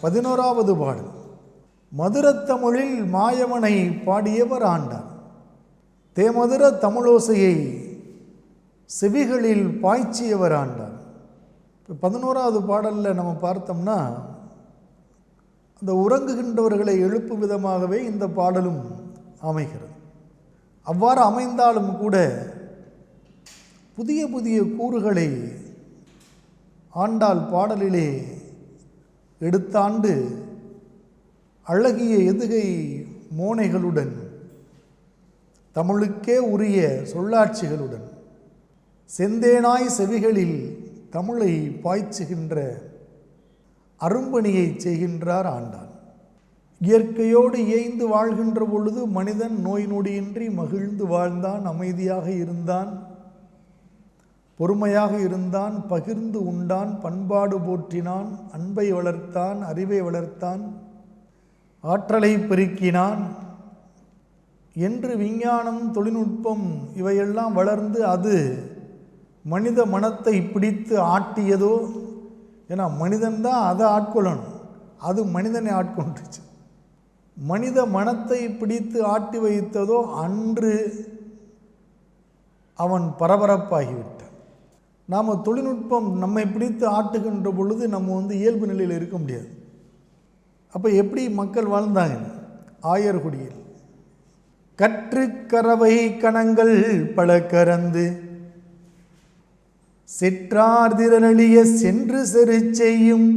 பதினோராவது பாடல். மதுரத்தமிழில் மாயவனை பாடியவர் ஆண்டார் தேமதுர தமிழோசையை செவிகளில் பாய்ச்சியவர் ஆண்டார் இப்போ பதினோராவது பாடலில் நம்ம பார்த்தோம்னா அந்த உறங்குகின்றவர்களை எழுப்பும் விதமாகவே இந்த பாடலும் அமைகிறது. அவ்வாறு அமைந்தாலும் கூட புதிய புதிய கூறுகளை ஆண்டாள் பாடலிலே எடுத்தாண்டு அழகிய எதுகை மோனைகளுடன் தமிழுக்கே உரிய சொல்லாட்சிகளுடன் செந்தேனாய் செவிகளில் தமிழை பாய்ச்சுகின்ற அரும்பணியை செய்கின்றார் ஆண்டான். இயற்கையோடு இயைந்து வாழ்கின்ற பொழுது மனிதன் நோய் நொடியின்றி மகிழ்ந்து வாழ்ந்தான் அமைதியாக இருந்தான். பொறுமையாக இருந்தான் பகிர்ந்து உண்டான் பண்பாடு போற்றினான் அன்பை வளர்த்தான் அறிவை வளர்த்தான் ஆற்றலை பெருக்கினான். என்று விஞ்ஞானம் தொழில்நுட்பம் இவையெல்லாம் வளர்ந்து அது மனித மனத்தை பிடித்து ஆட்டியதோ? ஏன்னா மனிதன்தான் அதை ஆட்கொள்ளணும். அது மனிதனை ஆட்கொண்டுச்சு. மனித மனத்தை பிடித்து ஆட்டி வைத்ததோ அன்று அவன் பரபரப்பாகிவிட்டான். நாம் தொழில்நுட்பம் நம்மை பிடித்து ஆட்டுகின்ற பொழுது நம்ம வந்து இயல்பு நிலையில் இருக்க முடியாது. அப்போ எப்படி மக்கள் வாழ்ந்தாங்க? ஆயர்குடியில். கற்று கறவை கணங்கள் பல கறந்து சிற்றார்திரளிய சென்று செரு செய்யும்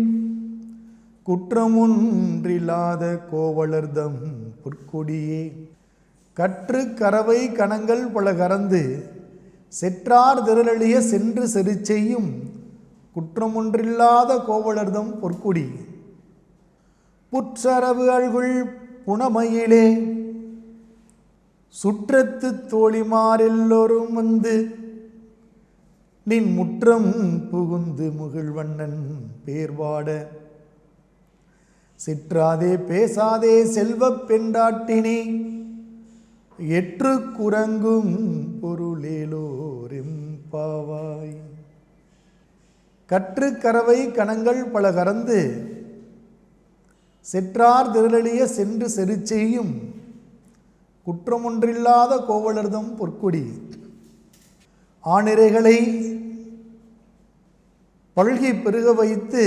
குற்றமொன்றில்லாத கோவலர்தம் பொற்கொடியே. கற்று கறவை கணங்கள் பல கறந்து செற்றார் திரளிய சென்று செறி செய்யும் குற்றமொன்றில்லாத கோவலர்தம் பொற்குடி. புற்றரவு அழ்குள் புனமையிலே சுற்றத்து தோழிமாரெல்லோரும் வந்து நின் முற்றம் புகுந்து முகிழ்வண்ணன் பேர்வாட. சிற்றாதே பேசாதே செல்வப் பெண்டாட்டினி எற்று குரங்கும் பொருளேலோரெம்பாவாய் கற்று கரவை கணங்கள் பல கறந்து செற்றார் திருளளிய சென்று செரு செய்யும் குற்றமொன்றில்லாத கோவலர்தம் பொற்குடி. ஆணிரைகளை பல்கி பெருக வைத்து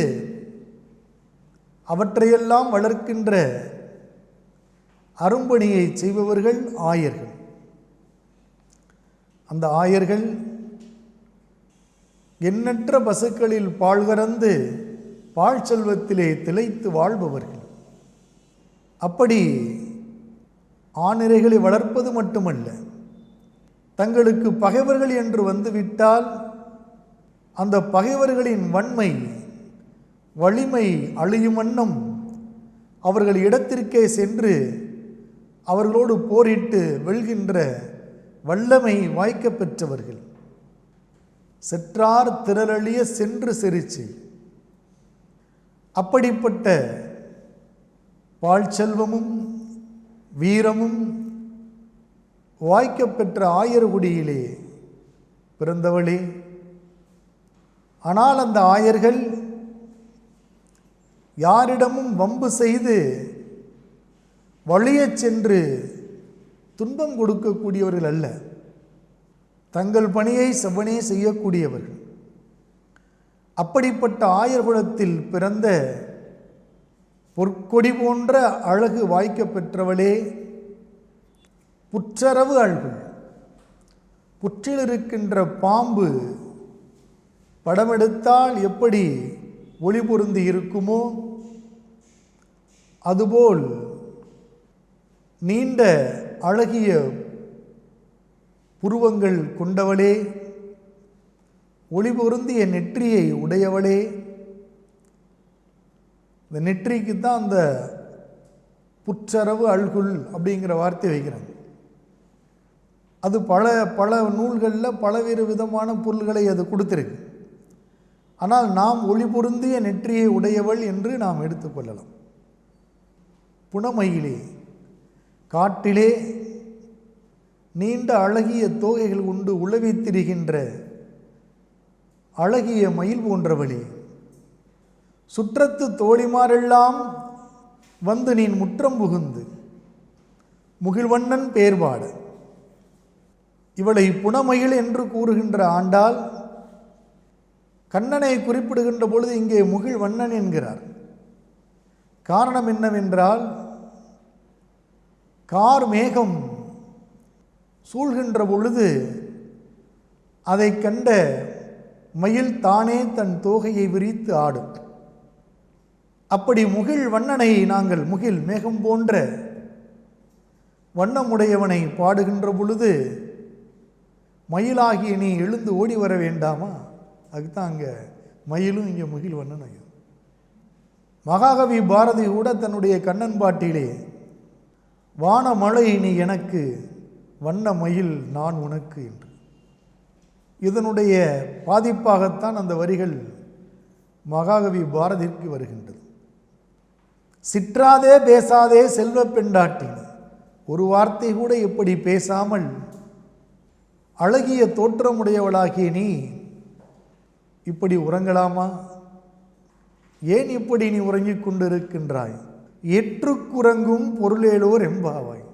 அவற்றையெல்லாம் வளர்க்கின்ற அரும்பணியை செய்பவர்கள் ஆயர்கள். அந்த ஆயர்கள் எண்ணற்ற பசுக்களில் பால் கறந்து பால் செல்வத்திலே திளைத்து வாழ்பவர்கள். அப்படி ஆணிரைகளை வளர்ப்பது மட்டுமல்ல தங்களுக்கு பகைவர்கள் என்று வந்துவிட்டால் அந்த பகைவர்களின் வன்மை வலிமை அழியும் வண்ணம் அவர்கள் இடத்திற்கே சென்று அவர்களோடு போரிட்டு வெல்கின்ற வல்லமை வாய்க்க பெற்றவர்கள். செற்றார் திரளழிய சென்று செரிச்சு அப்படிப்பட்ட பால் செல்வமும் வீரமும் வாய்க்கப்பெற்ற பெற்ற ஆயர்குடியிலே பிறந்தவளே. ஆனால் அந்த ஆயர்கள் யாரிடமும் வம்பு செய்து வழியே சென்று துன்பம் கொடுக்கக்கூடியவர்கள் அல்ல. தங்கள் பணியை செவ்வனே செய்யக்கூடியவர்கள். அப்படிப்பட்ட ஆயர்குலத்தில் பிறந்த பொற்கொடி போன்ற அழகு வாய்க்க பெற்றவளே புற்றரவு அழ்குள் புற்றில் இருக்கின்ற பாம்பு படமெடுத்தால் எப்படி ஒளி பொருந்தி இருக்குமோ அதுபோல் நீண்ட அழகிய புருவங்கள் கொண்டவளே ஒளி பொருந்திய நெற்றியை உடையவளே. இந்த நெற்றிக்கு தான் அந்த புற்றரவு அழ்குள் அப்படிங்கிற வார்த்தை வைக்கிறாங்க. அது பல பல நூல்களில் பலவேறு விதமான பொருள்களை அது கொடுத்துருக்கு. ஆனால் நாம் ஒளி பொருந்திய நெற்றியை உடையவள் என்று நாம் எடுத்துக்கொள்ளலாம் புனமயிலே காட்டிலே நீண்ட அழகிய தோகைகள் உண்டு உழவித் திரிகின்ற அழகிய மயில் போன்றவளே சுற்றத்து தோழிமாரெல்லாம் வந்து நீ முற்றம் புகுந்து முகில்வண்ணன் பேர்பாட இவளை புனமயில் என்று கூறுகின்ற ஆண்டால் கண்ணனை குறிப்பிடுகின்ற பொழுது இங்கே முகில்வண்ணன் என்கிறார். காரணம் என்னவென்றால் கார் மேகம் சூழ்கின்ற பொழுது அதை கண்ட மயில் தானே தன் தோகையை விரித்து ஆடும் அப்படி முகில் வண்ணனை நாங்கள் முகில் மேகம் போன்ற வண்ணமுடையவனை பாடுகின்ற பொழுது மயிலாகிய நீ எழுந்து ஓடி வர வேண்டாமா? அதுதான் அங்கே மயிலும் இங்கே முகில் வண்ணனையும். மகாகவி பாரதி கூட தன்னுடைய கண்ணன் பாட்டிலே வானமழை நீ எனக்கு வண்ண மயில் நான் உனக்கு என்று. இதனுடைய பாதிப்பாகத்தான் அந்த வரிகள் மகாகவி பாரதிக்கு வருகின்றது. சிற்றாதே பேசாதே செல்வ பெண்டாட்டின் ஒரு வார்த்தை கூட இப்படி பேசாமல் அழகிய தோற்றமுடையவளாகிய நீ இப்படி உறங்கலாமா? ஏன் இப்படி நீ உறங்கிக் கொண்டிருக்கின்றாய்? எற்றுக்குறங்கும் பொருளேலோர் எம்பாவாய்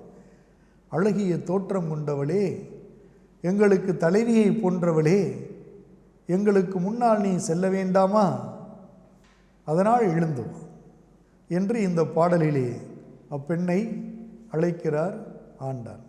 அழகிய தோற்றம் கொண்டவளே எங்களுக்கு தலைவியை போன்றவளே எங்களுக்கு முன்னால் நீ செல்ல வேண்டாமா? அதனால் எழுந்து என்று இந்த பாடலிலே அப்பெண்ணை அழைக்கிறார் ஆண்டார்